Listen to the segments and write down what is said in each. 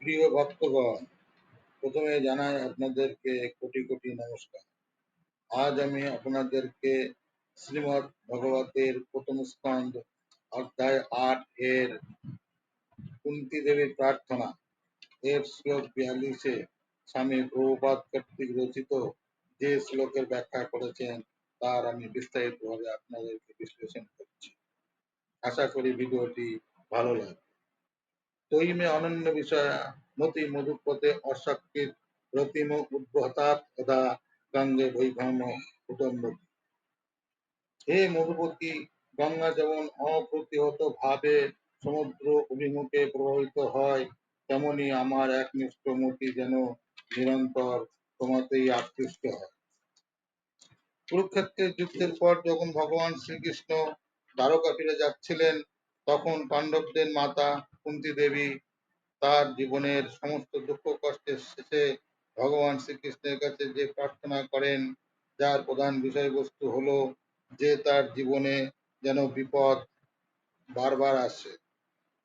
প্রিয় ভক্তগণ, প্রথমে জানাই আপনাদেরকে কোটি কোটি নমস্কার। আজ আমি আপনাদেরকে শ্রীমৎ ভগবতের প্রথম স্কন্ধ, অধ্যায় আট এর কুন্তি দেবীর প্রার্থনা, এর শ্লোক বিয়াল্লিশে স্বামী প্রভুপাদ কর্তৃক রচিত যে শ্লোকের ব্যাখ্যা করেছেন, তার আমি বিস্তারিতভাবে আপনাদেরকে বিশ্লেষণ করছি। আশা করি ভিডিওটি ভালো লাগবে। তৈমে অনন্য বিষয়া, মতি মধুপতে অশক্তির প্রতিম উদ্ভতাৎ তথা গঙ্গে বৈভম কুটম্ব হে মধুপতি, গঙ্গা যেমন অপ্রতিহত ভাবে সমুদ্র অভিমুখে প্রবাহিত হয়, তেমনি আমার একনিষ্ঠ মতি যেন নিরন্তর তোমাতেই আকৃষ্ট হয়। কুরুক্ষেত্রের যুদ্ধের পর যখন ভগবান শ্রীকৃষ্ণ দ্বারকা ফিরে যাচ্ছিলেন, তখন পাণ্ডবদের মাতা কুন্তি দেবী তার জীবনের সমস্ত দুঃখ, কষ্টের শেষে ভগবান শ্রীকৃষ্ণের কাছে যে প্রার্থনা করেন, যার প্রধান বিষয়বস্তু হলো যে তার জীবনে যেন বিপদ বারবার আসে।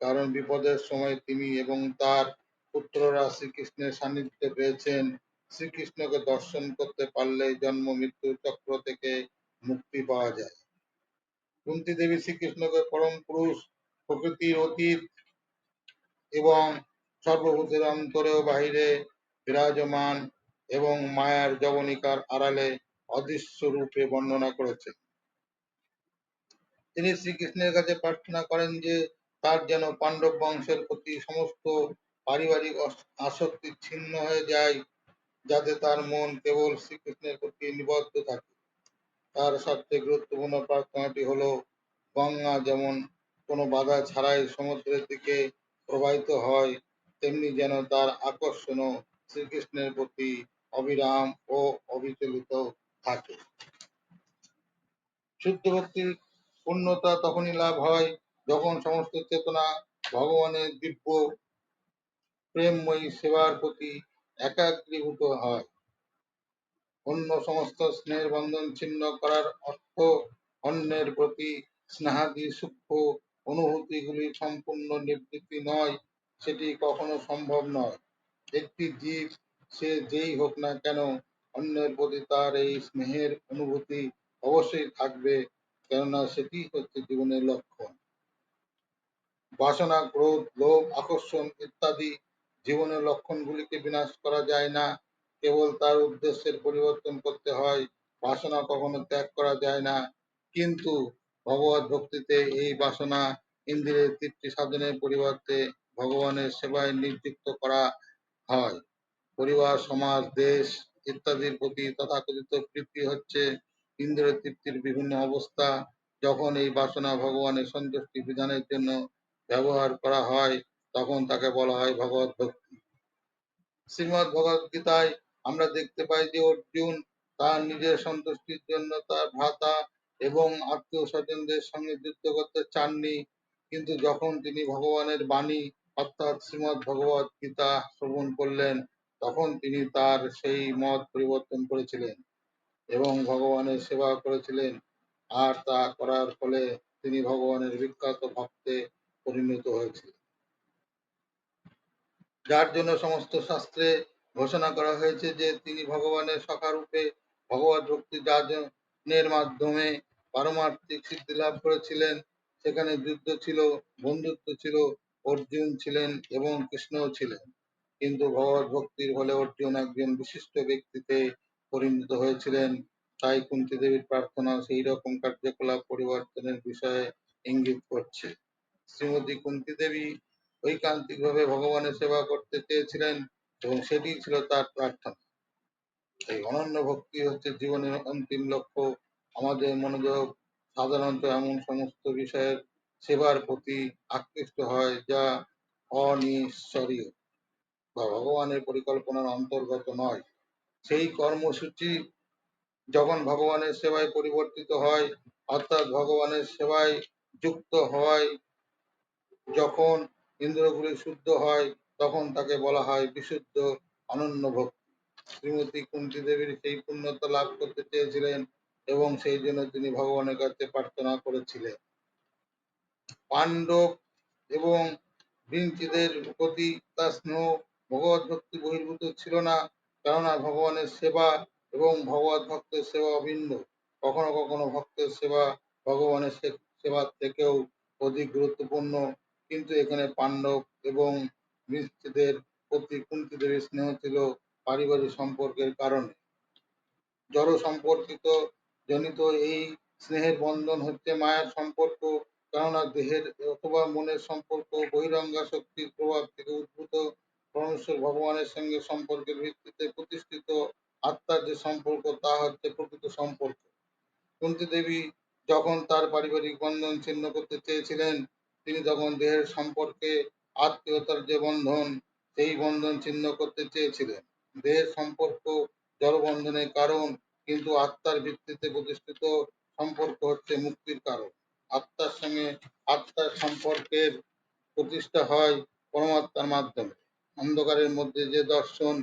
কারণ বিপদের সময় তিনি এবং তার পুত্ররা শ্রীকৃষ্ণের সান্নিধ্যে পেয়েছেন। শ্রীকৃষ্ণকে দর্শন করতে পারলে জন্ম, মৃত্যু চক্র থেকে মুক্তি পাওয়া যায়। কুন্তি দেবী শ্রীকৃষ্ণকে পরম পুরুষ, প্রকৃতির অতীত এবং সর্বভূতের অন্তরে ও বাহিরে বিরাজমান এবং মায়ার জবনিকার আড়ালে অদৃশ্য রূপে বর্ণনা করেছেন তিনি শ্রীকৃষ্ণের কাছে প্রার্থনা করেন যে, তার যেন পাণ্ডব বংশের প্রতি সমস্ত পারিবারিক আসক্তি ছিন্ন হয়ে যায়, যাতে তার মন কেবল শ্রীকৃষ্ণের প্রতি নিবদ্ধ থাকে। তার সবচেয়ে গুরুত্বপূর্ণ প্রার্থনাটি হলো, গঙ্গা যেমন কোনো বাধা ছাড়াই সমুদ্রের দিকে প্রবাহিত হয়, তেমনি যেন তার আকর্ষণও শ্রীকৃষ্ণের প্রতি অবিরাম ও অবিচলিত থাকে। শুদ্ধ ভক্তির পূর্ণতা তখনই লাভ হয় যখন সমস্ত চেতনা, ভগবানের দিব্য প্রেমময়ী সেবার প্রতি একাগ্রীভূত হয়। অন্য সমস্ত স্নেহের বন্ধন ছিন্ন করার অর্থ অন্যের প্রতি স্নেহাদি সূক্ষ্ম অনুভূতিগুলি সম্পূর্ণ নিবৃত্তি নয়, সেটি কখনো সম্ভব নয়। একটি জীব, সে যেই হোক না কেন, অন্যের প্রতি তার এই স্নেহের অনুভূতি অবশ্যই থাকবে, কেননা সেটি হচ্ছে জীবনের লক্ষণ। বাসনা, ক্রোধ, লোভ, আকর্ষণ ইত্যাদি জীবনের লক্ষণগুলিকে বিনাশ করা যায় না। কেবল তার উদ্দেশ্যের পরিবর্তন করতে হয়, বাসনা কখনো ত্যাগ করা যায় না। কিন্তু ভগবত ভক্তিতে এই বাসনা ইন্দ্রিয়ের তৃপ্তি সাধনের পরিবর্তে ভগবানের সেবায় নিযুক্ত করা হয়। পরিবার, সমাজ, দেশ ইত্যাদির প্রতি তথাকথিত প্রীতি হচ্ছে ইন্দ্রিয় তৃপ্তির বিভিন্ন অবস্থা। যখন এই বাসনা ভগবানের সন্তুষ্টি বিধানের জন্য ব্যবহার করা হয়, তখন তাকে বলা হয় ভগবত ভক্তি। শ্রীমদ ভগবত গীতায় আমরা দেখতে পাই যে অর্জুন তার নিজের সন্তুষ্টির জন্য তার ভ্রাতা এবং আত্মীয় স্বজনদের সঙ্গে যুদ্ধ করতে চাননি। কিন্তু যখন তিনি ভগবানের বাণী, অর্থাৎ শ্রীমদ ভগবত গীতা শ্রবণ করলেন, তখন তিনি তার সেই মত পরিবর্তন করেছিলেন এবং ভগবানের সেবা করেছিলেন। আর তা করার ফলে তিনি ভগবানের বিখ্যাত ভক্তে পরিণত হয়েছিলেন। যার জন্য সমস্ত শাস্ত্রে ঘোষণা করা হয়েছে যে, তিনি ভগবানের সখারূপে ভগবত ভক্তি যাজনের মাধ্যমে পারমার্থিক সিদ্ধি লাভ করেছিলেন। সেখানে যুদ্ধ ছিল, বন্ধুত্ব ছিল, অর্জুন ছিলেন এবং কৃষ্ণও ছিলেন। কিন্তু ভগবত ভক্তির ফলে অর্জুন একজন বিশিষ্ট ব্যক্তিতে পরিণত হয়েছিলেন। তাই কুন্তি দেবীর প্রার্থনা সেই রকম কার্যকলাপ পরিবর্তনের বিষয়ে ইঙ্গিত করছে। শ্রীমতী কুন্তি দেবী ঐকান্তিকভাবে ভগবানের সেবা করতে চেয়েছিলেন এবং সেটি ছিল তার প্রার্থনা। এই অনন্য ভক্তি হচ্ছে জীবনের অন্তিম লক্ষ্য আমাদের মনোযোগ সাধারণত এমন সমস্ত বিষয়ের সেবার প্রতি আকৃষ্ট হয় যা অনিশ্বরীয় বা ভগবানের পরিকল্পনার অন্তর্গত নয়। সেই কর্মসূচি যখন ভগবানের সেবায় পরিবর্তিত হয়, অর্থাৎ ভগবানের সেবায় যুক্ত হয়, যখন ইন্দ্রগুলি শুদ্ধ হয়, তখন তাকে বলা হয় বিশুদ্ধ অনন্য ভক্তি শ্রীমতী কুন্তি দেবীর সেই পূর্ণতা লাভ করতে চেয়েছিলেন এবং সেই জন্য তিনি ভগবানের কাছে প্রার্থনা করেছিলেন। পাণ্ডব এবং বিঞ্চিদের প্রতি তার স্নেহ ভগবত ভক্তি বহির্ভূত ছিল না, কেননা ভগবানের সেবা এবং ভগবত ভক্তের সেবা অভিন্ন। কখনো কখনো ভক্তের সেবা ভগবানের সেবার থেকেও অধিক গুরুত্বপূর্ণ। কিন্তু এখানে পাণ্ডব এবং বৃষ্টিদের প্রতি কুন্তি দেবীর স্নেহ ছিল পারিবারিক সম্পর্কের কারণে। জড় সম্পর্কিত জনিত এই স্নেহের বন্ধন হচ্ছে মায়ের সম্পর্ক, কেননা দেহের অথবা মনের সম্পর্ক, বহিরঙ্গা শক্তির প্রভাব থেকে উদ্ভূত। পরমেশ্বর ভগবানের সঙ্গে সম্পর্কের ভিত্তিতে প্রতিষ্ঠিত আত্মার যে সম্পর্ক, তা হচ্ছে প্রকৃত সম্পর্ক। কুন্তী দেবী যখন তার পারিবারিক বন্ধন ছিন্ন করতে চেয়েছিলেন, তিনি তখন দেহের সম্পর্কে, আত্মীয়তার যে বন্ধন, সেই বন্ধন ছিন্ন করতে চেয়েছিলেন। দেহের সম্পর্ক জলবন্ধনের কারণ কিন্তু আত্মার ভিত্তিতে প্রতিষ্ঠিত সম্পর্ক হচ্ছে মুক্তির কারণ। আত্মার সঙ্গে আত্মার সম্পর্কের প্রতিষ্ঠা হয় পরমাত্মার মাধ্যমে। অন্ধকারের মধ্যে যে দর্শন,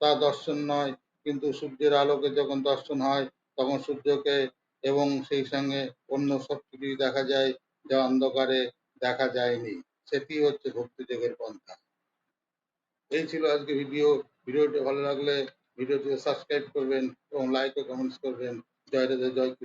তা দর্শন নয়, কিন্তু সূর্যের আলোকে যখন দর্শন হয়, তখন সূর্যকে এবং সেই সঙ্গে অন্য সব কিছুই দেখা যায় যা অন্ধকারে দেখা যায়নি। সেটি হচ্ছে ভক্তিযোগের পন্থা। এই ছিল আজকে ভিডিও। ভিডিওটি ভালো লাগলে ভিডিওটি সাবস্ক্রাইব করবেন এবং লাইক ও কমেন্টস করবেন জয় রাধে জয়।